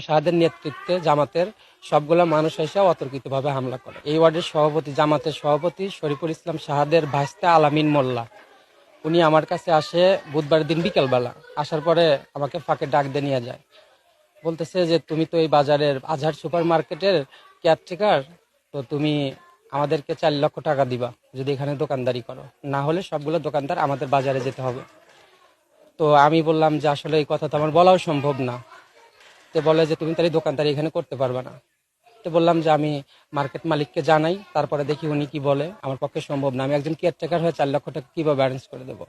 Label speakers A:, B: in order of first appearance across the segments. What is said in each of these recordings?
A: শাহাদের নেতৃত্বে জামাতের সবগুলা মানুষ এসে অতর্কিতভাবে হামলা করে। এই ওয়ার্ডের সভাপতি, জামাতের সভাপতি শরীফুল ইসলাম শাহাদের ভাইস্তা আলামিন মোল্লা। উনি আমার কাছে আসে বুধবার দিন বিকেলবেলা। আসার পরে আমাকে ফাঁকে ডাক দিয়ে নিয়ে যায়। বলতেছে যে, তুমি তো এই বাজারের আজহার সুপার মার্কেটের কেয়ারটেকার তো তুমি আমাদেরকে চার লক্ষ টাকা দিবা। যদি এখানে দোকানদারি করো। না হলে সবগুলো দোকানদার আমাদের বাজারে যেতে হবে। তো আমি বললাম যে, আসলে এই কথা তো আমার বলাও সম্ভব না। তো বলে যে, তুমি তাহলে দোকানদারি এখানে করতে পারবে না। তো বললাম যে, আমি মার্কেট মালিককে জানাই, তারপরে দেখি উনি কি বলে। আমার পক্ষে সম্ভব না। আমি একজন কেয়ারটেকার হয়ে চার লক্ষ টাকা কীভাবে অ্যারেঞ্জ করে দেবো?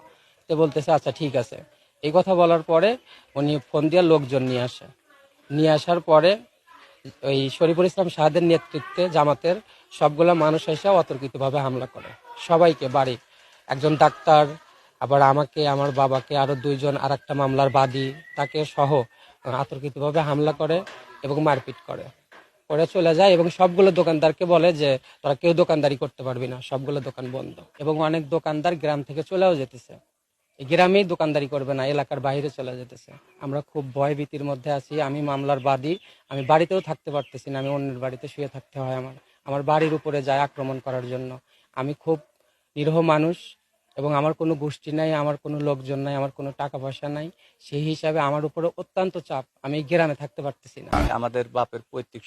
A: তো বলতেছে আচ্ছা ঠিক আছে। এই কথা বলার পরে উনি ফোন দিয়ে লোকজন নিয়ে আসে। নিয়ে আসার পরে ওই শরীফুল ইসলাম শাহাদের নেতৃত্বে জামাতের সবগুলা মানুষ এসে অতর্কিতভাবে হামলা করে। সবাইকে, বাড়ি। একজন ডাক্তার, আবার আমাকে, আমার বাবাকে, আরও দুইজন আর একটা মামলার বাদী, তাকে সহ আতর্কিতভাবে হামলা করে এবং মারপিট করে। করে চলে যায় এবং সবগুলো দোকানদারকে বলে যে, তোরা কেউ দোকানদারি করতে পারবি না, সবগুলো দোকান বন্ধ। এবং অনেক দোকানদার গ্রাম থেকে চলেও যেতেছে। গ্রামেই দোকানদারি করবে না, এলাকার বাইরে চলে যেতেছে। আমরা খুব ভয় ভীতির মধ্যে আছি, আমি মামলার বাদী, আমি বাড়িতেও থাকতে পারতেছি না, আমি অন্যের বাড়িতে শুয়ে থাকতে হয় আমার। আমার বাড়ির উপরে যায় আক্রমণ করার জন্য। আমি খুব নিরহ মানুষ এবং আমার কোনো গোষ্ঠী নাই, আমার কোনো লোকজন নাই, আমার কোনো টাকা পয়সা নাই, সেই হিসাবে আমার উপরে অত্যন্ত চাপ। আমি গ্রামে থাকতে পারতেছি না।
B: আমাদের বাপের পৈতৃক